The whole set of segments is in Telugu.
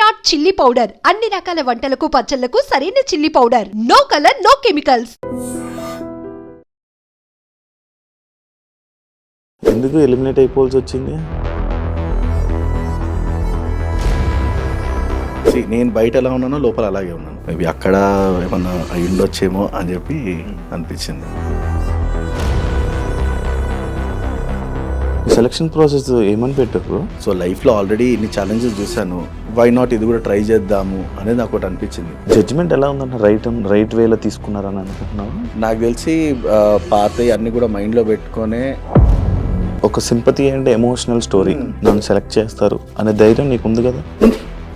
Virat chilli powder. అన్ని రకాల వంటలకు పచ్చళ్ళకు సరైన chilli powder. No colour no chemicals. ఎందుకు ఎలిమినేట్ అయిపోవాల్సి వచ్చింది? నేను బయట ఎలా ఉన్నానో లోపల అలాగే ఉన్నాను. మేబీ అక్కడ ఏమన్నా అయి ఉండొచ్చేమో అని చెప్పి అనిపించింది. సెలక్షన్ ప్రాసెస్ ఏమని పెట్టారు సో లైఫ్లో ఆల్రెడీ ఇన్ని ఛాలెంజెస్ చూశాను. వై నాట్ ఇది కూడా ట్రై చేద్దాము అనేది నాకు ఒకటి అనిపించింది. జడ్జిమెంట్ ఎలా ఉందంటే? రైట్ రైట్ వేలో తీసుకున్నారని అనుకుంటున్నావు? నాకు తెలిసి ఆ, పాతవి అన్ని కూడా మైండ్లో పెట్టుకొనే ఒక సింపతి అండ్ ఎమోషనల్ స్టోరీ నన్ను సెలెక్ట్ చేస్తారు అనే ధైర్యం నీకు ఉంది కదా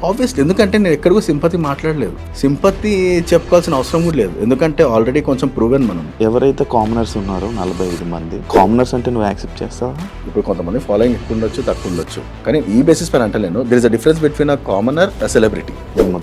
ఆబ్వియస్లీ ఎందుకంటే నేను ఎక్కడికో సింపతి మాట్లాడలేదు. సింపతి చెప్పుకోవాల్సిన అవసరం కూడా లేదు. ఎందుకంటే ఆల్రెడీ కొంచెం ప్రూవెన్ మనం. ఎవరైతే కామనర్స్ ఉన్నారో నలభై ఐదు మంది కామనర్స్ అంటే నువ్వు యాక్సెప్ట్ చేస్తావా? ఇప్పుడు కొంతమంది ఫాలోయింగ్ ఎక్కువ ఉండొచ్చు తక్కువ ఉండొచ్చు కానీ ఈ బేసిస్ పైన అంటలేను there is a difference between a commoner a celebrity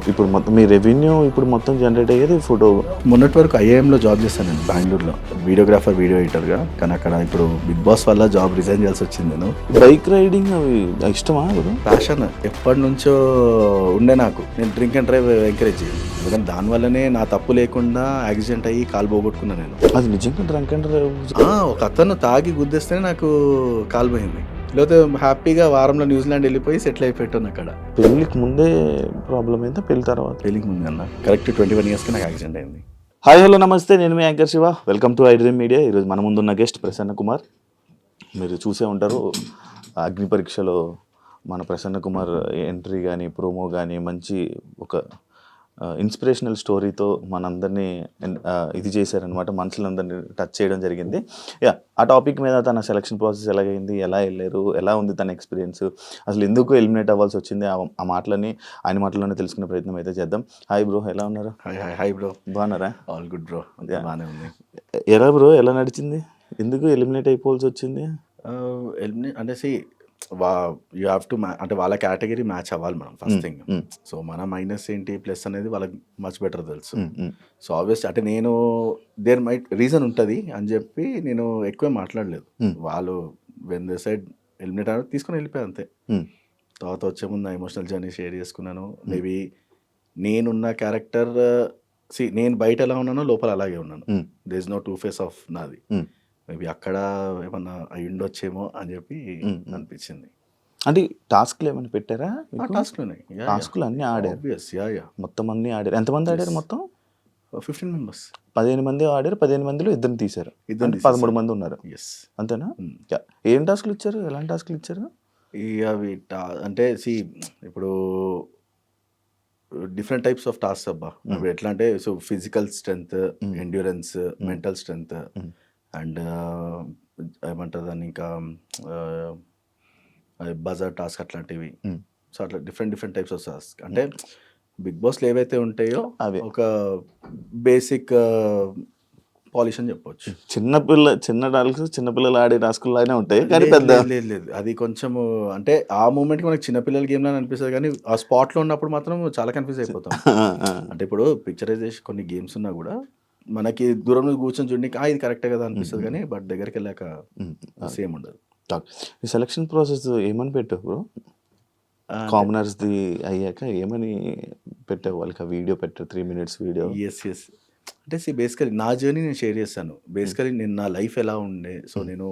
ఇప్పుడు మొత్తం- మీ రెవెన్యూ ఇప్పుడు మొత్తం జనరేట్ అయ్యేది ఫోటో మొన్నటి వరకు ఐఏఎంలో జాబ్ చేశాను నేను బెంగళూరులో. వీడియోగ్రాఫర్ వీడియో ఎడిటర్గా కానీ అక్కడ ఇప్పుడు బిగ్ బాస్ వల్ల జాబ్ రిజైన్ చేయాల్సి వచ్చింది నేను. బైక్ రైడింగ్ అవి ఇష్టమా ప్యాషన్ ఎప్పటి నుంచో ఉండే నాకు. నేను డ్రింక్ అండ్ డ్రైవ్ ఎంకరేజ్ చేయను. ఎందుకంటే దానివల్లనే నా తప్పు లేకుండా యాక్సిడెంట్ అయ్యి కాలు పోగొట్టుకున్నాను నేను. అది నిజంగా డ్రంక్ అండ్ ఆ, ఒక అతను తాగి గుద్దేస్తేనే నాకు కాలు పోయింది. లేకపోతే హ్యాపీగా వారంలో న్యూజిలాండ్ వెళ్ళిపోయి సెటిల్ అయిపోయాను అక్కడ. పెళ్ళికి ముందే ప్రాబ్లం అయిందా పెళ్ళి తర్వాత? పెళ్ళికి ముందు అన్న. కరెక్ట్ ట్వంటీ వన్ ఇయర్స్కి నాకు యాక్సిడెంట్ అయింది. హాయ్ హలో నమస్తే. నేను మీ anchor Shiva. Welcome to iDream media. ఈరోజు మన ముందున్న గెస్ట్ ప్రసన్న కుమార్. మీరు చూసే ఉంటారు అగ్ని పరీక్షలో మన ప్రసన్న కుమార్ ఎంట్రీ కానీ ప్రోమో కానీ మంచి ఒక ఇన్స్పిరేషనల్ స్టోరీతో మనందరినీ ఇది చేశారనమాట మనుషులందరినీ టచ్ చేయడం జరిగింది. యా ఆ టాపిక్ మీద తన సెలక్షన్ ప్రాసెస్ ఎలాగైంది ఎలా వెళ్ళారు ఎలా ఉంది తన ఎక్స్పీరియన్స్ అసలు ఎందుకు ఎలిమినేట్ అవ్వాల్సి వచ్చింది ఆ మాటలని ఆయన మాటలోనే తెలుసుకునే ప్రయత్నం అయితే చేద్దాం. హాయ్ బ్రో ఎలా ఉన్నారు? Hi bro. బాగున్నారా? All good bro Yeah. బాగానే ఉంది. ఎలా బ్రో ఎలా నడిచింది? ఎందుకు ఎలిమినేట్ అయిపోవాల్సి వచ్చింది? ఎలిమినేట్ అంటే సి వా యూ హ్యావ్ టు అంటే వాళ్ళ కేటగిరీ మ్యాచ్ అవ్వాలి మనం ఫస్ట్ థింగ్. సో మన మైనస్ ఏంటి ప్లస్ అనేది వాళ్ళకి మచ్ బెటర్ తెలుసు. సో ఆబ్వియస్ అంటే నేను దేర్ మైట్ రీజన్ ఉంటుంది అని చెప్పి నేను ఎక్కువ మాట్లాడలేదు. వాళ్ళు వెన్ ద సైడ్ ఎలిమినేట్ అనేది తీసుకొని వెళ్ళిపోయా అంతే. తర్వాత వచ్చే ముందు నా ఎమోషనల్ జర్నీ షేర్ చేసుకున్నాను. మేబీ నేనున్న క్యారెక్టర్ సి నేను బయట ఎలా ఉన్నానో లోపల అలాగే ఉన్నాను. They is no two face of నాది. మేబీ అక్కడ ఏమన్నా అయి ఉండొచ్చేమో అని చెప్పి Mm, mm. అనిపించింది అంటే టాస్క్లు ఏమైనా పెట్టారా ఆ టాస్క్లోనే టాస్క్లు అన్నీ ఆడారు. Yeah yeah. మొత్తం అన్ని ఆడారు. ఎంతమంది ఆడారు మొత్తం? ఫిఫ్టీన్ మెంబర్స్ పదిహేను మంది ఆడారు పదిహేను మందిలో ఇద్దరిని తీశారు. తీసేశారు. పదమూడు మంది ఉన్నారు. ఎస్ అంతేనా? యా. ఏం టాస్క్లు ఇచ్చారు? ఎలాంటి టాస్క్లు ఇచ్చారు? అవి ta- అంటే సి ఇప్పుడు డిఫరెంట్ టైప్స్ ఆఫ్ టాస్క్ అబ్బా. ఇప్పుడు ఎట్లా అంటే so physical strength Mm. Endurance mental strength Mm. And ఏమంటారు దాన్ని ఇంకా బజార్ టాస్క్ అట్లాంటివి. సో అట్లా different different types of task అంటే బిగ్ బాస్లో ఏవైతే ఉంటాయో అవి. ఒక బేసిక్ పాలిష్ అని చెప్పొచ్చు చిన్న పిల్ల చిన్న టాస్క్స్ చిన్న పిల్లలు ఆడే టాస్కులు లాగానే ఉంటాయి కానీ పెద్ద లేదు, లేదు. అది కొంచెం అంటే ఆ మూమెంట్కి మనకి చిన్నపిల్లల గేమ్ లా అనిపిస్తుంది కానీ ఆ స్పాట్లో ఉన్నప్పుడు మాత్రం చాలా కన్ఫ్యూజ్ అయిపోతాం. అంటే ఇప్పుడు పిక్చరైజేషన్ కొన్ని గేమ్స్ ఉన్నా కూడా మనకి దూరం నుంచి కూర్చొని చూడడానికి "ఆ, ఇది కరెక్టే కదా అనిపిస్తుంది కానీ బట్ దగ్గరికి వెళ్ళాక. సేమ్ ఉండదు. టాక్. ఈ సెలక్షన్ ప్రాసెస్ ఏమని పెట్టావు బ్రో? కామనర్స్ది అయ్యాక ఏమని పెట్టావు? వాళ్ళకి వీడియో పెట్టావు three minutes video. Yes yes అంటే సి బేసికలీ నా జర్నీ నేను షేర్ చేస్తాను. బేసికలీ నేను నా లైఫ్ ఎలా ఉండే సో నేను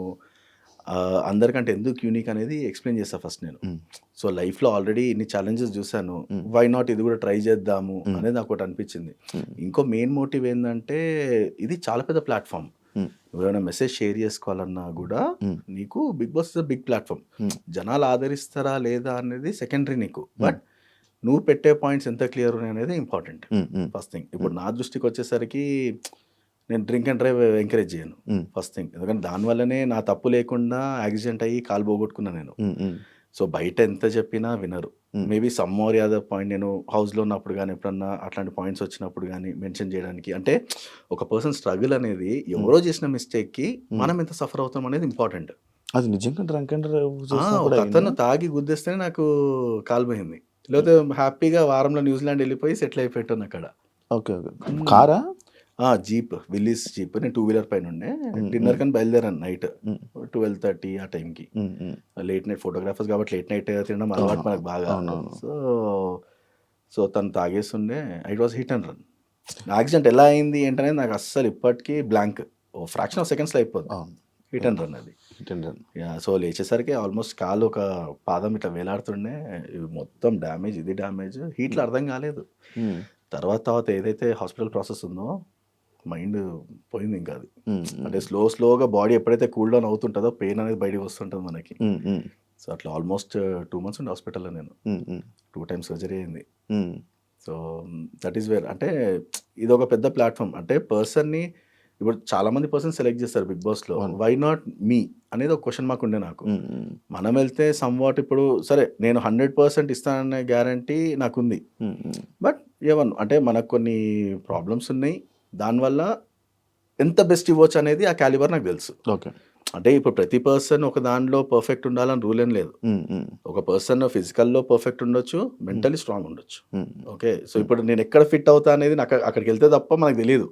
అందరికంటే ఎందుకు యూనిక్ అనేది ఎక్స్ప్లెయిన్ చేస్తాను ఫస్ట్ నేను. సో లైఫ్లో ఆల్రెడీ ఇన్ని ఛాలెంజెస్ చూశాను. వై నాట్ ఇది కూడా ట్రై చేద్దాము. అనేది నాకు ఒకటి అనిపించింది. ఇంకో మెయిన్ మోటివ్ ఏంటంటే ఇది చాలా పెద్ద ప్లాట్ఫామ్. ఎవరైనా మెసేజ్ షేర్ చేసుకోవాలన్నా కూడా. నీకు Bigg Boss is big platform. జనాలు ఆదరిస్తారా లేదా అనేది సెకండరీ నీకు. బట్ నువ్వు పెట్టే పాయింట్స్ ఎంత క్లియర్ ఉన్నాయి అనేది ఇంపార్టెంట్ ఫస్ట్ థింగ్ ఇప్పుడు నా దృష్టికి వచ్చేసరికి నేను డ్రింక్ అండ్ డ్రైవ్ ఎంకరేజ్ చేయను. First thing. ఎందుకంటే దానివల్లనే నా తప్పు లేకుండా యాక్సిడెంట్ అయ్యి కాలు పోగొట్టుకున్నా నేను. సో బయట ఎంత చెప్పినా వినరు. మేబీ సమ్ మోర్ యాదవ్ పాయింట్ నేను హౌస్లో ఉన్నప్పుడు కానీ ఎప్పుడన్నా అట్లాంటి పాయింట్స్ వచ్చినప్పుడు కానీ మెన్షన్ చేయడానికి. అంటే ఒక పర్సన్ స్ట్రగుల్ అనేది ఎవరో చేసిన మిస్టేక్కి మనం ఎంత సఫర్ అవుతాం అనేది ఇంపార్టెంట్ అది నిజంగా డ్రంక్ అండ్ అతను తాగి గుద్దేస్తేనే నాకు కాలు పోయింది. లేకపోతే హ్యాపీగా వారంలో న్యూజిలాండ్ వెళ్ళిపోయి సెటిల్ అయిపోయాను అక్కడ. Okay okay. కారా? Jeep Willys jeep. నేను టూ వీలర్ పైన ఉండే. డిన్నర్ కానీ బయలుదేరాను నైట్ ట్వెల్వ్ థర్టీ ఆ టైంకి. లేట్ నైట్ ఫోటోగ్రాఫర్స్ కాబట్టి లేట్ నైట్ తినడం అలవాటు మనకు బాగా. సో సో తను తాగేస్తుండే. It was hit and run accident ఎలా అయింది ఏంటనేది నాకు అస్సలు ఇప్పటికీ బ్లాంక్ ఓ ఫ్రాక్షన్ ఆఫ్ సెకండ్స్లో అయిపోతుంది హిట్ అండ్ రన్ అది. Attendant. యా, సో లేచేసరికి ఆల్మోస్ట్ కాలు ఒక పాదం ఇట్లా వేలాడుతుండే. మొత్తం డ్యామేజ్ ఇది డ్యామేజ్ హీట్లో అర్థం కాలేదు. తర్వాత తర్వాత ఏదైతే హాస్పిటల్ ప్రాసెస్ ఉందో మైండ్ పోయింది ఇంకా అది. అంటే స్లో స్లోగా బాడీ ఎప్పుడైతే కూల్ డౌన్ అవుతుంటుందో పెయిన్ అనేది బయటకు వస్తుంటుంది మనకి. సో అట్లా ఆల్మోస్ట్ టూ మంత్స్ ఉండే హాస్పిటల్లో నేను. టూ టైమ్స్ సర్జరీ అయింది. సో దట్ ఈస్ వేర్ అంటే ఇది ఒక పెద్ద ప్లాట్ఫామ్. అంటే పర్సన్ని ఇప్పుడు చాలా మంది పర్సన్ సెలెక్ట్ చేస్తారు బిగ్ బాస్లో అవును. వై నాట్ మీ అనేది ఒక క్వశ్చన్ మాకు ఉండే నాకు. మనం వెళ్తే సమ్వాట్ ఇప్పుడు సరే నేను హండ్రెడ్ పర్సెంట్ ఇస్తాననే గ్యారంటీ నాకుంది బట్ ఏమన్ అంటే మనకు కొన్ని ప్రాబ్లమ్స్ ఉన్నాయి. దానివల్ల ఎంత బెస్ట్ ఇవ్వచ్చు అనేది ఆ క్యాలిబర్ నాకు తెలుసు. ఓకే. అంటే ఇప్పుడు ప్రతి పర్సన్ ఒక దానిలో పర్ఫెక్ట్ ఉండాలని రూల్ ఏం లేదు. ఒక పర్సన్ ఫిజికల్లో పర్ఫెక్ట్ ఉండొచ్చు మెంటలీ స్ట్రాంగ్ ఉండొచ్చు. ఓకే సో ఇప్పుడు నేను ఎక్కడ ఫిట్ అవుతా అనేది నాకు అక్కడికి వెళ్తే తప్ప మనకు తెలియదు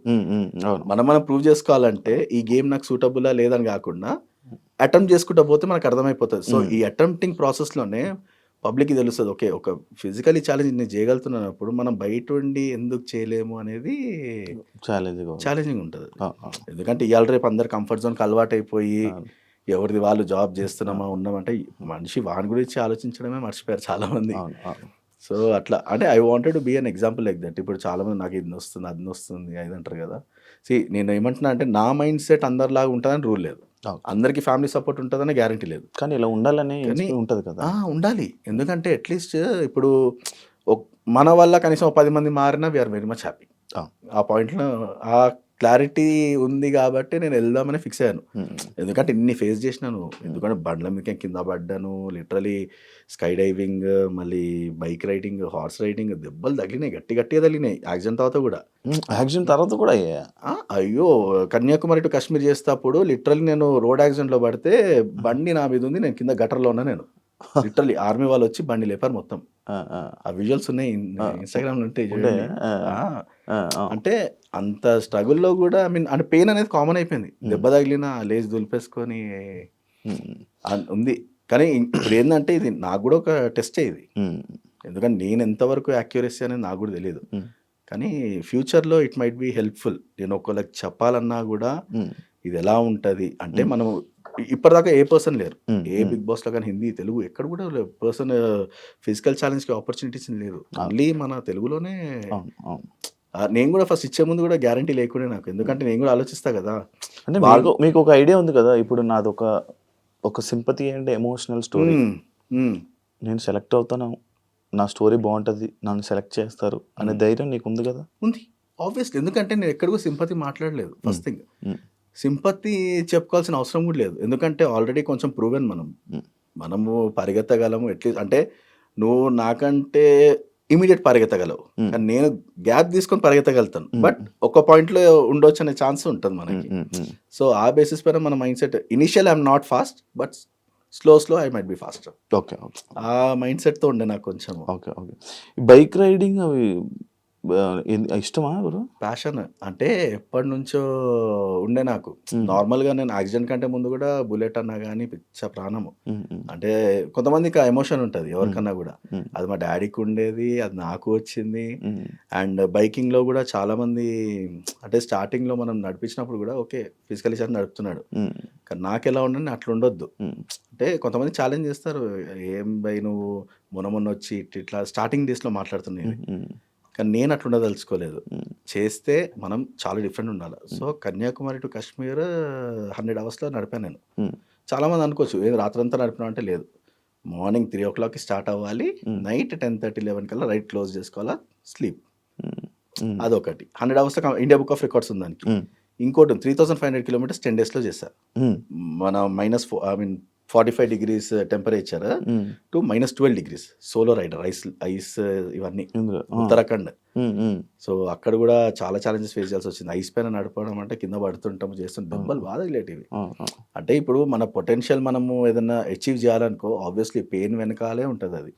మనం మనం ప్రూవ్ చేసుకోవాలంటే ఈ గేమ్ నాకు సూటబులా లేదని కాకుండా అటెంప్ట్ చేసుకుంటా పోతే మనకు అర్థమైపోతుంది. సో. ఈ అటెంప్టింగ్ ప్రాసెస్లోనే పబ్లిక్కి తెలుస్తుంది. ఓకే ఒక ఫిజికలీ ఛాలెంజ్ నేను చేయగలుగుతున్నప్పుడు మనం బయట ఉండి ఎందుకు చేయలేము అనేది ఛాలెంజ్ ఛాలెంజింగ్ ఉంటుంది. ఎందుకంటే ఇవాళ రేపు అందరు కంఫర్ట్ జోన్కి అలవాటు అయిపోయి ఎవరిది వాళ్ళు జాబ్ చేస్తున్నామా ఉన్నామంటే మనిషి వాని గురించి ఆలోచించడమే మర్చిపోయారు చాలా మంది అవును అవును సో అట్లా అంటే I wanted to be an example like that. ఇప్పుడు చాలా మంది నాకు ఇది వస్తుంది అది వస్తుంది అది అంటారు కదా. సి నేను ఏమంటున్నా అంటే నా మైండ్ సెట్ అందరిలాగా ఉంటుందని రూల్ లేదు. అందరికీ ఫ్యామిలీ సపోర్ట్ ఉంటుందని గ్యారంటీ లేదు. కానీ ఇలా ఉండాలని ఉంటుంది కదా. ఉండాలి. ఎందుకంటే అట్లీస్ట్ ఇప్పుడు మన వల్ల కనీసం పది మంది మారినా వీఆర్ వెరీ మచ్ హ్యాపీ. ఆ. పాయింట్లో ఆ క్లారిటీ ఉంది కాబట్టి నేను వెళ్దామని ఫిక్స్ అయ్యాను. ఎందుకంటే ఇన్ని ఫేస్ చేసినాను ఎందుకంటే బండ్ల మీద కింద పడ్డాను. లిటరలీ స్కై డైవింగ్ మళ్ళీ బైక్ రైడింగ్ హార్స్ రైడింగ్ దెబ్బలు తగిలినాయి. గట్టి గట్టిగా తగిలినాయి. యాక్సిడెంట్ తర్వాత కూడా. యాక్సిడెంట్ తర్వాత కూడా అయ్యా! కన్యాకుమారి టు కాశ్మీర్ చేసేటప్పుడు లిటరల్లీ నేను రోడ్ యాక్సిడెంట్లో పడితే బండి నా మీద ఉంది. నేను కింద గటర్లో ఉన్నా నేను. లిటరల్లీ ఆర్మీ వాళ్ళు వచ్చి బండి లేపారు మొత్తం. ఆ, విజువల్స్ ఉన్నాయి. ఇన్స్టాగ్రామ్ ఉంటే ఉంటాయా? అంటే అంత స్ట్రగుల్లో కూడా ఐ మీన్ అంటే పెయిన్ అనేది కామన్ అయిపోయింది. Hmm. దెబ్బ తగిలిన లేచి దులిపేసుకొని అన్- ఉంది. కానీ ఇప్పుడు ఏంటంటే ఇది నాకు కూడా ఒక టెస్ట్ ఇది. ఉమ్, ఎందుకంటే నేను ఎంతవరకు యాక్యురసీ అనేది నాకు కూడా తెలియదు కానీ ఫ్యూచర్లో ఇట్ మైట్ బి హెల్ప్ఫుల్ నేను ఒకళ్ళకి చెప్పాలన్నా కూడా ఇది ఎలా ఉంటుంది? అంటే Hmm. మనం ఇప్పటిదాకా ఏ పర్సన్ లేరు. ఏ. బిగ్ బాస్లో కానీ హిందీ తెలుగు ఎక్కడ కూడా పర్సన్ ఫిజికల్ ఛాలెంజ్కి ఆపర్చునిటీస్ లేదు. ఓన్లీ మన తెలుగులోనే నేను కూడా ఫస్ట్ ఇచ్చే ముందు కూడా గ్యారంటీ లేకుండా నాకు. ఎందుకంటే నేను కూడా ఆలోచిస్తా కదా. అంటే మీకు మీకు ఒక ఐడియా ఉంది కదా ఇప్పుడు నాది ఒక ఒక సింపతి అండ్ ఎమోషనల్ స్టోరీ. నేను సెలెక్ట్ అవుతాను. నా స్టోరీ బాగుంటుంది. నన్ను సెలెక్ట్ చేస్తారు అనే Hmm. ధైర్యం నీకు ఉంది కదా? ఉంది. ఆబ్వియస్లీ ఎందుకంటే నేను ఎక్కడ కూడా సింపతి మాట్లాడలేదు. First thing Hmm. సింపతి చెప్పుకోవాల్సిన అవసరం కూడా లేదు. ఎందుకంటే ఆల్రెడీ కొంచెం ప్రూవెన్ మనం. Hmm. మనము పరిగెత్తగలము. ఎట్లీస్ట్ అంటే నువ్వు నాకంటే ఇమీడియట్ పరిగెత్తగలవు. కానీ నేను గ్యాప్ తీసుకొని పరిగెత్తగలుగుతాను. బట్ ఒక పాయింట్లో ఉండొచ్చు అనే ఛాన్స్ ఉంటుంది మనకి. సో ఆ బేసిస్ పైన మన mindset initial I'm not fast but slow slow I might be fast okay ఆ మైండ్ సెట్తో ఉండే నాకు కొంచెం ఓకే ఓకే బైక్ రైడింగ్ అవి ఇష్టమా ఎవరు? ప్యాషన్ అంటే ఎప్పటి నుంచో ఉండే నాకు. నార్మల్గా నేను యాక్సిడెంట్ కంటే ముందు కూడా బుల్లెట్ అన్నా కానీ పిచ్చ ప్రాణము. అంటే కొంతమందికి ఎమోషన్ ఉంటుంది ఎవరికన్నా కూడా. అది మా డాడీకి ఉండేది అది నాకు వచ్చింది. అండ్ బైకింగ్లో కూడా చాలా మంది అంటే స్టార్టింగ్లో మనం నడిపించినప్పుడు కూడా ఓకే ఫిజికల్ చార్జ్ నడుపుతున్నాడు. కానీ నాకు ఎలా ఉండని అట్లా ఉండొద్దు. అంటే కొంతమంది ఛాలెంజ్ చేస్తారు ఏం బై నువ్వు మొన్న మొన్న వచ్చి ఇట్లా ఇట్లా స్టార్టింగ్ డేస్లో మాట్లాడుతున్నాయి కానీ నేను అట్లా ఉండదలుచుకోలేదు. ఉమ్, చేస్తే మనం చాలా డిఫరెంట్ ఉండాలి. So Kanyakumari to Kashmir hundred అవర్స్లో నడిపాను నేను. చాలామంది అనుకోవచ్చు ఏది రాత్రంతా నడిపినా అంటే లేదు. మార్నింగ్ త్రీ ఓ క్లాక్కి స్టార్ట్ అవ్వాలి. నైట్ టెన్ థర్టీ లెవెన్ కల్లా రైట్ క్లోజ్ చేసుకోవాలా? స్లీప్. అదొకటి. Hundred hours India book of records ఉంది దానికి. ఇంకోటి three thousand five hundred kilometres ten డేస్లో చేశా. ఉమ్, మన minus I mean forty five degrees temperature to minus twelve degrees solo rider ice ice ఇవన్నీ. ఉత్తరాఖండ్. సో అక్కడ కూడా చాలా ఛాలెంజెస్ ఫేస్ చేయాల్సి వచ్చింది. ఐస్ పైన నడపడం అంటే కింద పడుతుంటాము చేస్తుంటాం. దెబ్బలు బాధ ఆ, అంటే ఇప్పుడు మన పొటెన్షియల్ మనము ఏదైనా అచీవ్ చేయాలనుకో ఆబ్వియస్లీ పెయిన్ వెనకాలే ఉంటుంది అది.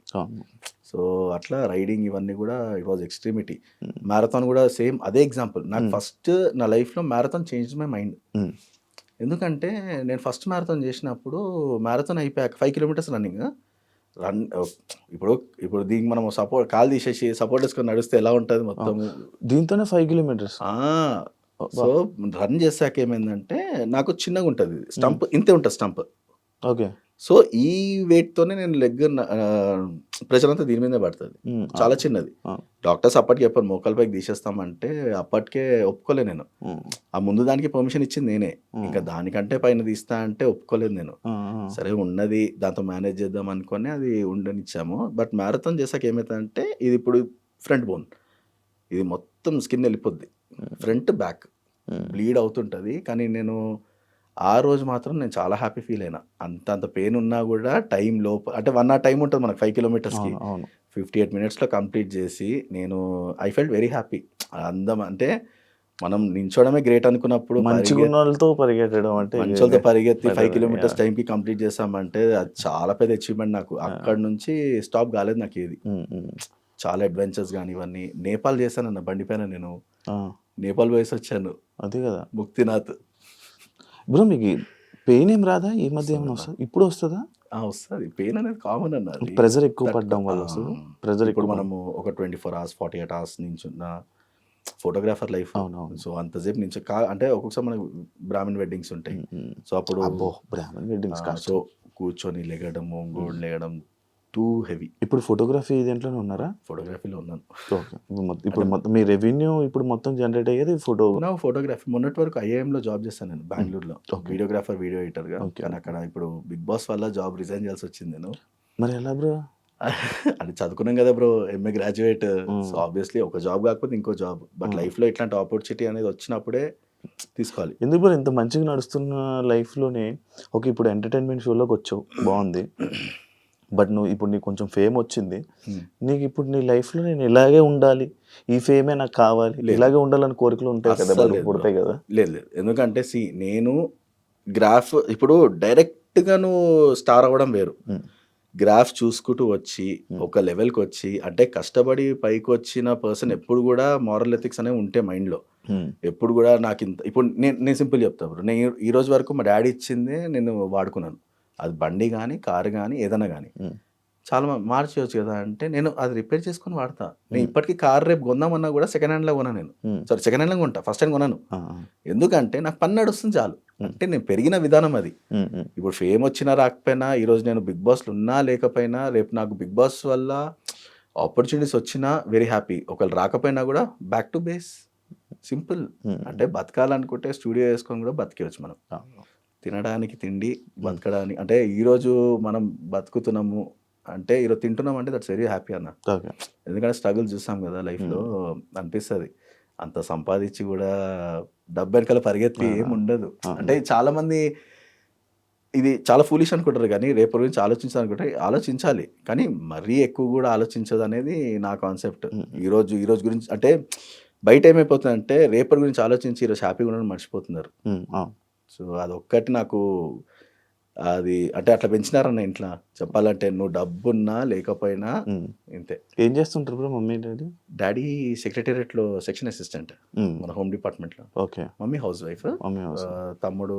సో అట్లా రైడింగ్ ఇవన్నీ కూడా ఇట్ వాజ్ ఎక్స్ట్రీమిటీ. మ్యారథాన్ కూడా సేమ్ అదే ఎగ్జాంపుల్ నాకు. ఫస్ట్ నా లైఫ్లో మ్యారథాన్ చేంజ్ మై మైండ్ ఎందుకంటే నేను ఫస్ట్ మ్యారథాన్ చేసినప్పుడు మ్యారథాన్ అయిపోయాక ఫైవ్ కిలోమీటర్స్ రన్నింగ్. రన్ ఇప్పుడు ఇప్పుడు దీనికి మనం సపోర్ట్ కాల్ తీసేసి సపోర్ట్ వేసుకొని నడిస్తే ఎలా ఉంటుంది మొత్తం? దీంతోనే ఫైవ్ కిలోమీటర్స్. సో రన్ చేశాక ఏమైందంటే నాకు చిన్నగా ఉంటుంది. స్టంప్ ఇంతే ఉంటుంది స్టంప్. ఓకే. సో ఈ weight తోనే నేను లెగ్ ప్రెషర్ అంతా దీని మీదే పడుతుంది. చాలా చిన్నది. డాక్టర్స్ అప్పటికి చెప్పారు మోకాల పైకి తీసేస్తామంటే అప్పటికే ఒప్పుకోలే నేను. ఆ ముందు దానికి పర్మిషన్ ఇచ్చింది నేనే. ఇంకా దానికంటే పైన తీస్తా అంటే ఒప్పుకోలేదు నేను. సరే ఉన్నది దాంతో మేనేజ్ చేద్దాం అనుకొని అది ఉండనిచ్చాము. బట్ మ్యారథాన్ చేసాక ఏమవుతుందంటే ఇది ఇప్పుడు ఫ్రంట్ బోన్ ఇది మొత్తం స్కిన్ వెళ్ళిపోద్ది. ఫ్రంట్ బ్యాక్ బ్లీడ్ అవుతుంటుంది. కానీ నేను ఆ రోజు మాత్రం నేను చాలా హ్యాపీ ఫీల్ అయినా. అంత అంత పెయిన్ ఉన్నా కూడా టైం లోప అంటే వన్ అవర్ టైం ఉంటుంది మనకు ఫైవ్ కిలోమీటర్స్కి. ఫిఫ్టీ ఎయిట్ మినిట్స్లో కంప్లీట్ చేసి నేను ఐ ఫెల్ట్ వెరీ హ్యాపీ. అందం అంటే మనం నించోడమే గ్రేట్ అనుకున్నప్పుడు మంచిగా పరిగె- ఉన్న వాళ్ళతో పరిగెట్టడం అంటే మంచోళ్ళతో పరిగెత్తి ఫైవ్ కిలోమీటర్స్. టైంకి కంప్లీట్ చేసామంటే అది చాలా పెద్ద అచీవ్మెంట్ నాకు. అక్కడ నుంచి స్టాప్ కాలేదు నాకు ఏది. చాలా అడ్వెంచర్స్ కానీ ఇవన్నీ. నేపాల్ చేశానన్న బండి పైన నేను. ఆ, నేపాల్ పోయేసి వచ్చాను. అదే కదా. ముక్తినాథ్. బ్రో మీకు పెయిన్ ఏం రాదా? ఈ మధ్య ఏమైనా వస్తుంది? ఇప్పుడు వస్తుందా? వస్తుంది. పెయిన్ అనేది కామన్ అన్నది ప్రెజర్ ఎక్కువ పడడం వల్ల వస్తుంది? ప్రెజర్ ఇప్పుడు మనము ఒక twenty four hours forty eight hours నుంచి ఉన్న ఫోటోగ్రాఫర్ లైఫ్ అవునవును. సో అంతసేపు నుంచి కా అంటే ఒక్కొక్కసారి మనకు బ్రాహ్మణ్ వెడ్డింగ్స్ ఉంటాయి. సో అప్పుడు బ్రాహ్మణ్ వెడ్డింగ్స్ సో కూర్చొని లెగడము గోల్డ్ లెగడం టూ హెవీ ఇప్పుడు ఫోటోగ్రఫీ దేంట్లోనే ఉన్నారా? ఫోటోగ్రఫీలో ఉన్నాను. ఇప్పుడు మొత్తం మీ రెవెన్యూ ఇప్పుడు మొత్తం జనరేట్ అయ్యేది ఫోటో నా ఫోటోగ్రఫీ. మొన్నటి వరకు ఐఏఎంలో జాబ్ చేశాను నేను బెంగళూరులో. వీడియోగ్రాఫర్ వీడియో ఎడిటర్గా. కానీ అక్కడ ఇప్పుడు బిగ్ బాస్ వల్ల జాబ్ రిజైన్ చేయాల్సి వచ్చింది నేను. మరి ఎలా బ్రో? అది చదువుకున్నాం కదా bro MA graduate. So obviously ఒక జాబ్ కాకపోతే ఇంకో జాబ్. బట్. లైఫ్లో ఇట్లాంటి ఆపర్చునిటీ అనేది వచ్చినప్పుడే తీసుకోవాలి. ఎందుకు ఇంత మంచిగా నడుస్తున్న లైఫ్లోనే ఓకే ఇప్పుడు ఎంటర్టైన్మెంట్ షోలోకి వచ్చావు బాగుంది. బట్ నువ్వు ఇప్పుడు నీకు కొంచెం ఫేమ్ వచ్చింది Hmm. నీకు ఇప్పుడు నీ లైఫ్లో నేను ఇలాగే ఉండాలి ఈ ఫేమే నాకు కావాలి. ఇలాగే ఉండాలని కోరికలు ఉంటాయి కదా పుడతాయి. కదా లేదు లేదు ఎందుకంటే సి నేను గ్రాఫ్ ఇప్పుడు డైరెక్ట్గా నువ్వు స్టార్ అవ్వడం వేరు Hmm. గ్రాఫ్ చూసుకుంటూ వచ్చి Hmm. ఒక లెవెల్కి వచ్చి అంటే కష్టపడి పైకి వచ్చిన పర్సన్ ఎప్పుడు కూడా మారల్ ఎథిక్స్ అనేవి ఉంటే మైండ్లో. ఎప్పుడు కూడా నాకు ఇంత ఇప్పుడు నేను నేను సింపుల్ చెప్తా బ్రో నేను ఈ రోజు వరకు మా డాడీ ఇచ్చిందే నేను వాడుకున్నాను అది బండి కానీ కారు కానీ ఏదైనా కానీ. చాలా మార్చేయచ్చు కదా అంటే నేను అది రిపేర్ చేసుకొని వాడతా నేను. ఇప్పటికీ కార్ రేపు కొందామన్నా కూడా సెకండ్ హ్యాండ్లో కొనా నేను. సారీ సెకండ్ హ్యాండ్లో కొంటా ఫస్ట్ హ్యాండ్ కొనాను ఆ, ఆ. ఎందుకంటే నాకు పని నడుస్తుంది చాలు. అంటే నేను పెరిగిన విధానం అది. ఇప్పుడు ఫేమ్ వచ్చినా రాకపోయినా ఈరోజు నేను బిగ్ బాస్లో ఉన్నా లేకపోయినా రేపు నాకు బిగ్ బాస్ వల్ల ఆపర్చునిటీస్ వచ్చినా వెరీ హ్యాపీ ఒకవేళ రాకపోయినా కూడా బ్యాక్ టు బేస్ సింపుల్. అంటే బతకాలనుకుంటే స్టూడియో వేసుకొని కూడా బతికేయచ్చు మనం. తినడానికి తిండి బతకడానికి అంటే ఈరోజు మనం బతుకుతున్నాము అంటే ఈరోజు తింటున్నాం అంటే దట్స్ వెరీ హ్యాపీ అన్న. ఎందుకంటే స్ట్రగుల్ చూసాం కదా లైఫ్లో అనిపిస్తుంది. అంత సంపాదించి కూడా డబ్బు వెనకాల పరిగెత్తి ఆ. ఏం ఉండదు. అంటే చాలా మంది ఇది చాలా ఫూలిష్ అనుకుంటారు కానీ రేపు గురించి ఆలోచించాలనుకుంటే ఆలోచించాలి కానీ మరీ ఎక్కువ కూడా ఆలోచించదు అనేది నా కాన్సెప్ట్. ఈరోజు ఈ రోజు గురించి అంటే బయట ఏమైపోతుందంటే రేపటి గురించి ఆలోచించి ఈరోజు హ్యాపీగా ఉండడం మర్చిపోతున్నారు. సో అదొక్కటి నాకు అది అంటే అట్లా పెంచినారన్న ఇంట్లో. చెప్పాలంటే నువ్వు డబ్బున్నా లేకపోయినా. ఇంతే. ఏం చేస్తుంటారు బ్రో మమ్మీ డాడీ? డాడీ సెక్రటేరియట్లో సెక్షన్ అసిస్టెంట్. మన హోమ్ డిపార్ట్మెంట్లో. ఓకే. Mummy housewife. తమ్ముడు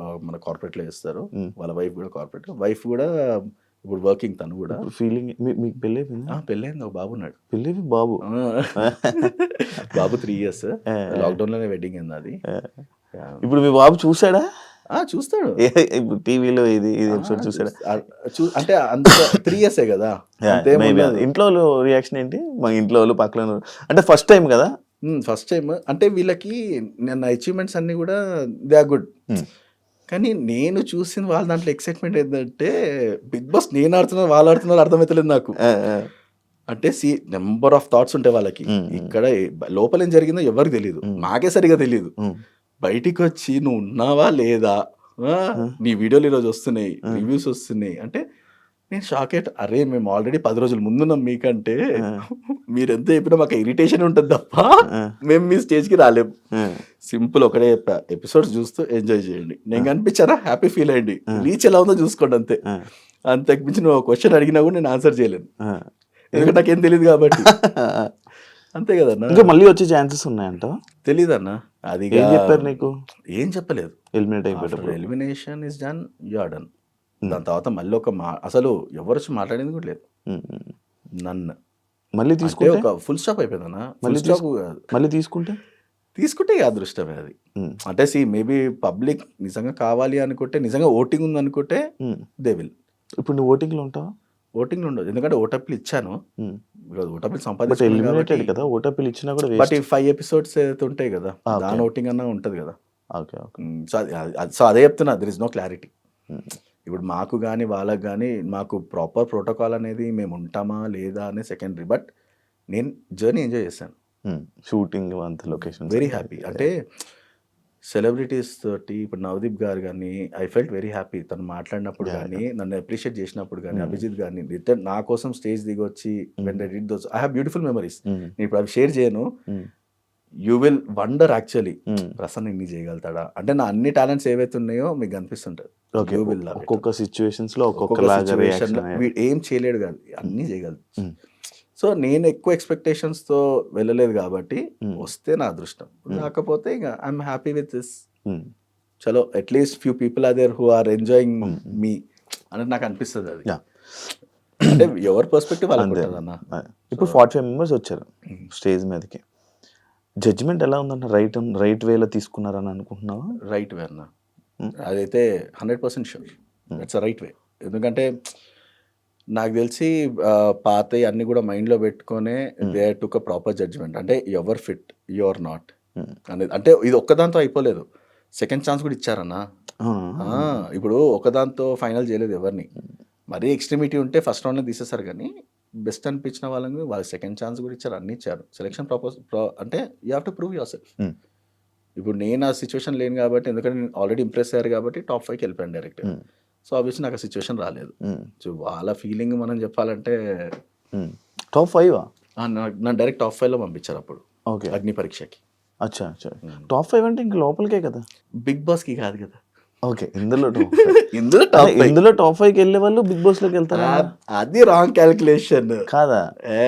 మన కార్పొరేట్లో చేస్తారు. వాళ్ళ వైఫ్ కూడా కార్పొరేట్. వైఫ్ కూడా ఇప్పుడు వర్కింగ్ తను కూడా. ఫీలింగ్ మీకు పెళ్ళి పెళ్ళైంది. ఒక బాబు ఉన్నాడు. పెళ్ళి బాబు. బాబు త్రీ ఇయర్స్. ఏ, ఏ. లాక్డౌన్లోనే వెడ్డింగ్ అయింది అది. ఇప్పుడు మీ బాబు చూసాడా? ఆ, చూస్తాడు. ఇప్పుడు టీవీలో ఇది ఇది ఎపిసోడ్ చూసాడా? అంటే అంత త్రీ ఇయర్సే కదా. ఇంట్లో రియాక్షన్ ఏంటి? మా ఇంట్లో వాళ్ళు పక్కన అంటే ఫస్ట్ టైం కదా? ఫస్ట్ టైం అంటే వీళ్ళకి నా అచీవ్మెంట్స్ అన్ని కూడా దే ఆర్ గుడ్. కానీ నేను చూసిన వాళ్ళ దాంట్లో ఎక్సైట్మెంట్ ఏంటంటే బిగ్ బాస్ నేను ఆడుతున్నా వాళ్ళు ఆడుతున్నారు అర్థమవుతలేదు నాకు. అంటే సి నెంబర్ ఆఫ్ థాట్స్ ఉంటాయి వాళ్ళకి. Hmm, hmm. ఇక్కడ లోపల ఏం జరిగిందో ఎవరికి తెలియదు Hmm. మాకే సరిగా తెలియదు బయటికి వచ్చి నువ్వు ఉన్నావా లేదా. నీ వీడియోలు ఈరోజు వస్తున్నాయి. రివ్యూస్ వస్తున్నాయి. అంటే నేను షాక్ అయ్యా అరే మేము ఆల్రెడీ పది రోజులు ముందున్నాం మీకంటే. మీరు ఎంత చెప్పినా మాకు ఇరిటేషన్ ఉంటుంది తప్ప. మేము మీ స్టేజ్కి రాలేము సింపుల్ ఒకటే చెప్పా ఎపిసోడ్స్ చూస్తూ ఎంజాయ్ చేయండి. నేను కనిపించారా? హ్యాపీ ఫీల్ అయ్యండి. రీచ్ ఎలా ఉందో చూసుకోండి అంతే. అంతకు మించి నువ్వు క్వశ్చన్ అడిగినా కూడా నేను ఆన్సర్ చేయలేను. ఎందుకంటే నాకేం తెలియదు కాబట్టి. అంతే కదన్నా. ఇంకా మళ్ళీ వచ్చే ఛాన్సెస్ ఉన్నాయంట. తెలీదు అన్న అది ఏం చెప్పారు నీకు? ఏం చెప్పలేదు. Eliminate అయిపోయేటప్పుడు elimination is done you are done దాని తర్వాత మళ్ళీ ఒక మా అసలు ఎవరు వచ్చి మాట్లాడింది కూడా లేదు. ఉమ్, ఉమ్. నన్ను మళ్ళీ తీసుకుంటే? ఒక ఫుల్ స్టాప్ అయిపోయిందన్న. మళ్ళీ స్టాప్ మళ్ళీ తీసుకుంటే? తీసుకుంటే అదృష్టమే అది. ఉమ్, అంటే సి మేబీ పబ్లిక్ నిజంగా కావాలి అనుకుంటే నిజంగా ఓటింగ్ ఉంది అనుకుంటే. దే విల్ ఇప్పుడు నువ్వు ఓటింగ్లో ఉంటావా? ఓటింగ్ ఉండదు ఎందుకంటే ఓటప్లు ఇచ్చాను. ఓటప్లు సంపాదించాను కదా. ఓటర్పీలు ఇచ్చినా కూడా బట్ ఈ ఫైవ్ ఎపిసోడ్స్ ఏదైతే ఉంటాయి కదా. దాని ఓటింగ్ అన్నా ఉంటుంది కదా. ఓకే సో అది అది- సో అదే చెప్తున్నా దర్ ఇస్ నో క్లారిటీ ఇప్పుడు మాకు కానీ వాళ్ళకి కానీ మాకు ప్రాపర్ ప్రోటోకాల్ అనేది మేము ఉంటామా లేదా అనే సెకండరీ బట్ నేను జర్నీ ఎంజాయ్ చేశాను. షూటింగ్ అంత లొకేషన్ వెరీ హ్యాపీ అంటే సెలబ్రిటీస్ తోటి ఇప్పుడు నవదీప్ గారు కానీ ఐ ఫెల్ట్ వెరీ హ్యాపీ తను మాట్లాడినప్పుడు కానీ నన్ను అప్రిషియేట్ చేసినప్పుడు కానీ. అభిజిత్ కానీ రిటర్న్ నా కోసం స్టేజ్ దిగి వచ్చి when I did those I have beautiful memories. నేను ఇప్పుడు అవి షేర్ చేయను. You will wonder actually. Prasanna ఇన్ని చేయగలుగుతాడా? అంటే నా అన్ని టాలెంట్స్ ఏవైతే ఉన్నాయో మీకు కనిపిస్తుంటది. ఒక్కొక్క సిచ్యువేషన్స్లో ఒక్కొక్క ఏం చేయలేడు కాదు అన్నీ చేయగలదు Mm. సో నేను ఎక్కువ expectations తో వెళ్ళలేదు కాబట్టి Mm. వస్తే నా అదృష్టం. రాకపోతే ఇక ఐఎమ్ హ్యాపీ విత్ దిస్ చలో at least few people are there who are enjoying. మీ అనేది నాకు అనిపిస్తుంది అది. అంటే ఎవరి పర్స్పెక్టివ్ అన్న. ఇప్పుడు ఫార్టీ ఫైవ్ మెంబర్స్ వచ్చారు స్టేజ్ మీదకి. జడ్జిమెంట్ ఎలా ఉందన్న రైట్ రైట్ వేలో తీసుకున్నారని అనుకుంటున్నావా? రైట్ వే అన్న. Mm. అదైతే hundred percent sure that's right way ఎందుకంటే నాకు తెలిసి ఆ, పాతవి అన్ని కూడా మైండ్లో పెట్టుకొనే they took a proper judgement. అంటే ever fit you are not. అనేది అంటే ఇది ఒక్కదాంతో అయిపోలేదు. సెకండ్ ఛాన్స్ కూడా ఇచ్చారన్నా. ఇప్పుడు ఒకదాంతో ఫైనల్ చేయలేదు ఎవరిని. మరీ ఎక్స్ట్రీమిటీ ఉంటే ఫస్ట్ రౌండ్లో తీసేస్తారు కానీ బెస్ట్ అనిపించిన వాళ్ళని వాళ్ళకి సెకండ్ ఛాన్స్ కూడా ఇచ్చారు అన్ని ఇచ్చారు. సెలెక్షన్ ప్రపోజ్ అంటే you have to prove yourself. ఇప్పుడు నేను ఆ సిచ్యువేషన్ లేను కాబట్టి ఎందుకంటే నేను ఆల్రెడీ ఇంప్రెస్ అయ్యారు కాబట్టి టాప్ ఫైవ్కి వెళ్ళిపోయాను డైరెక్ట్. సో ఆబ్వియస్లీ నాకు ఆ సిచ్యువేషన్ రాలేదు. ఉమ్, సో వాళ్ళ ఫీలింగ్ మనం చెప్పాలంటే. టాప్ ఫైవ్ ఆ, నా- నన్ను డైరెక్ట్ టాప్ ఫైవ్లో పంపించారు అప్పుడు. ఓకే అగ్ని పరీక్షకి. అచ్చా అచ్చా. టాప్ ఫైవ్ అంటే ఇంకా లోపలికే కదా? బిగ్ బాస్కి కాదు కదా. ఓకే ఇందులో టాప్ ఇందులో టాప్ ఇందులో టాప్ ఫైవ్కి వెళ్ళే వాళ్ళు బిగ్ బాస్లోకి వెళ్తారా? అది రాంగ్ క్యాలిక్యులేషన్ కాదా? ఏ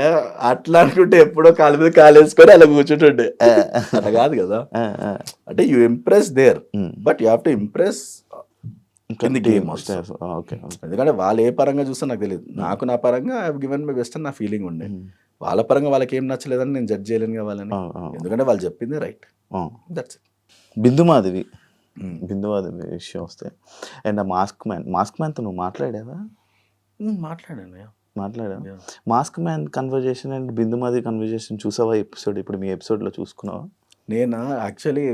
అట్లా అనుకుంటే ఎప్పుడో కాలు మీద కాలు వేసుకొని అలా కూర్చుంటుండే. అట్లా కాదు కదా. అంటే you impress there Hmm. But you have to impress okay okay. ఎందుకంటే వాళ్ళు ఏ పరంగా చూస్తే నాకు తెలియదు నాకు నా పరంగా ఐ గివెన్ మై బెస్ట్ అని నా ఫీలింగ్ ఉండే. వాళ్ళ పరంగా వాళ్ళకి ఏం నచ్చలేదని నేను జడ్జ్ చేయలేను వాళ్ళని. ఆ, ఆ, ఎందుకంటే వాళ్ళు చెప్పింది right. That's Bindu Madhavi. Hmm. Bindu Madhavi విషయం వస్తే. అండ్ ఆ మాస్క్ మ్యాన్ మాస్క్ మ్యాన్తో నువ్వు మాట్లాడావా? మాట్లాడాను Yeah. Mask man conversation and Bindu Madhavi conversation చూసావా ఎపిసోడ్ ఇప్పుడు మీ ఎపిసోడ్లో చూసుకున్నావా? నేను? యాక్చువల్లీ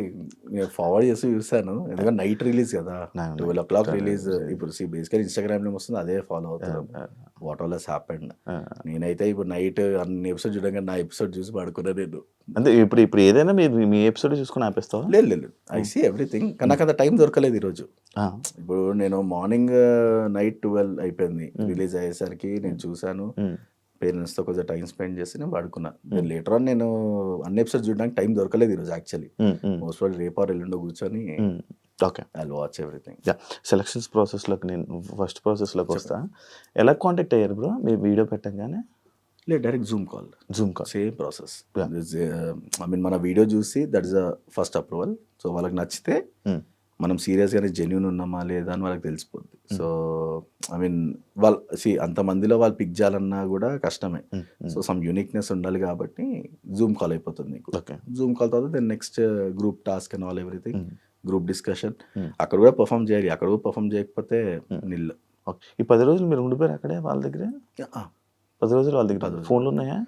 ఫార్వర్డ్ చేసి చూసాను ఎందుకంటే నైట్ రిలీజ్ కదా. Twelve o'clock release. ఇప్పుడు సి బేసికల్ ఇన్స్టాగ్రామ్లో వస్తుంది అదే ఫాలో అవుతాను వాట్ ఆల్ హ్యాపెండ్. నేనైతే ఇప్పుడు నైట్ అన్ని ఎపిసోడ్ చూడగా నా ఎపిసోడ్ చూసి పడుకున్నా నేను. అంటే ఇప్పుడు ఇప్పుడు ఏదైనా మీరు మీ ఎపిసోడ్ చూసుకుని ఆపేస్తావా? లేదు లేదు ఐ సీ ఎవ్రీథింగ్ నాకు అంత టైం దొరకలేదు ఈరోజు. ఇప్పుడు నేను మార్నింగ్ నైట్ ట్వెల్వ్ అయిపోయింది. రిలీజ్ అయ్యేసరికి నేను చూశాను. పేరెంట్స్తో కొంచెం టైం స్పెండ్ చేసి నేను పడుకున్నా. నేను లేటర్ ఆన్ నేను అన్ని ఎపిసోడ్ చూడడానికి టైం దొరకలేదు ఈరోజు యాక్చువల్లీ మోస్ట్ ఆల్ రేపు ఆర్ ఎల్లుండో కూర్చొని. Okay I watch everything yeah selections ప్రాసెస్లోకి నేను ఫస్ట్ ప్రాసెస్లోకి వస్తా. ఎలా కాంటాక్ట్ అయ్యారు బ్రో మీ వీడియో పెట్టగానే? లేదు direct Zoom call Zoom call same process. I mean మన వీడియో చూసి that is the first approval so వాళ్ళకి నచ్చితే మనం సీరియస్గానే జెన్యున్ ఉన్నామా లేదా అని వాళ్ళకి తెలిసిపోద్ది. సో ఐ మీన్ వాళ్ళ సి అంతమందిలో వాళ్ళు పిక్ చేయాలన్నా కూడా కష్టమే. సో సమ్ యూనిక్నెస్ ఉండాలి కాబట్టి జూమ్ కాల్ అయిపోతుంది నీకు. జూమ్ కాల్ తర్వాత then next group task and all everything group discussion. అక్కడ కూడా పర్ఫామ్ చేయాలి. అక్కడ కూడా పర్ఫామ్ చేయకపోతే నిల్. ఓకే ఈ పది రోజులు మీరు ఉండిపోయారు అక్కడే వాళ్ళ దగ్గర? పది రోజులు వాళ్ళ దగ్గర. ఫోన్లు ఉన్నాయా?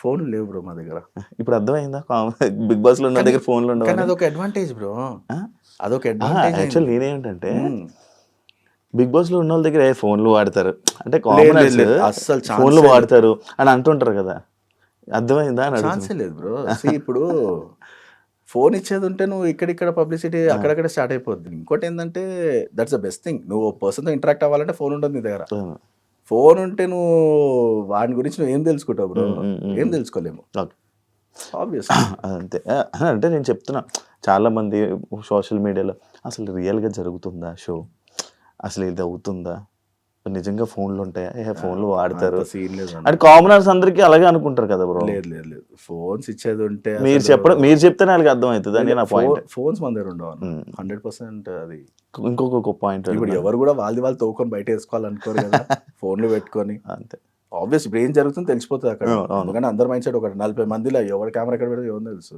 ఫోన్ లేవు బ్రో మా దగ్గర. ఇప్పుడు అర్థమైందా? బిగ్ బాస్లో ఉన్న దగ్గర ఫోన్లు ఉండవు అదొక అడ్వాంటేజ్ బ్రో. అదొక యాక్చువల్ అడ్వాంటేజ్ నేనేంటంటే బిగ్ బాస్లో ఉన్న వాళ్ళ దగ్గర ఫోన్లు వాడతారు? అంటే ఛాన్సే ఫోన్లు. వాడతారు అని అంటుంటారు కదా. అర్థమైందా ఛాన్సే. లేదు బ్రో. ఇప్పుడు ఫోన్ ఇచ్చేది ఉంటే నువ్వు ఇక్కడిక్కడ పబ్లిసిటీ అక్కడక్కడ స్టార్ట్ అయిపోద్ది. ఇంకోటి ఏంటంటే దట్స్ ద బెస్ట్ థింగ్ నువ్వు పర్సన్తో ఇంటరాక్ట్ అవ్వాలంటే ఫోన్ ఉంటుంది నీ దగ్గర. ఫోన్ ఉంటే నువ్వు వాడి గురించి నువ్వు ఏం తెలుసుకుంటావు బ్రో? ఏం. తెలుసుకోలేము. ఆబ్వియస్ అంతే. అంటే నేను చెప్తున్నా చాలా మంది సోషల్ మీడియాలో అసలు రియల్గా జరుగుతుందా షో? అసలు ఇది అవుతుందా? నిజంగా ఫోన్లు ఉంటాయా? ఏ ఫోన్లు వాడతారు. అంటే కామనర్స్ అందరికీ అలాగే అనుకుంటారు కదా బ్రో? లేదు లేదు లేదు. ఫోన్స్ ఇచ్చేది ఉంటే మీరు చెప్పడం మీరు చెప్తేనే వాళ్ళకి అర్థం అవుతుంది అని నా పాయింట్ ఫోన్స్ మన దగ్గర ఉండవు. హండ్రెడ్ పర్సెంట్ అది. ఇంకొక పాయింట్ ఇప్పుడు ఎవరు కూడా వాళ్ళది వాళ్ళు తోకొని బయట వేసుకోవాలనుకోరు కదా. ఫోన్లు పెట్టుకొని. అంతే. ఆబ్వియస్ ఇప్పుడు ఏం జరుగుతుందో తెలిసిపోతుంది అక్కడ. ఎందుకంటే అందరి మైండ్ సెట్ ఒకటి. నలభై మందిలో ఎవరి కెమెరా ఎక్కడ పెడితే ఎవరు తెలుసు.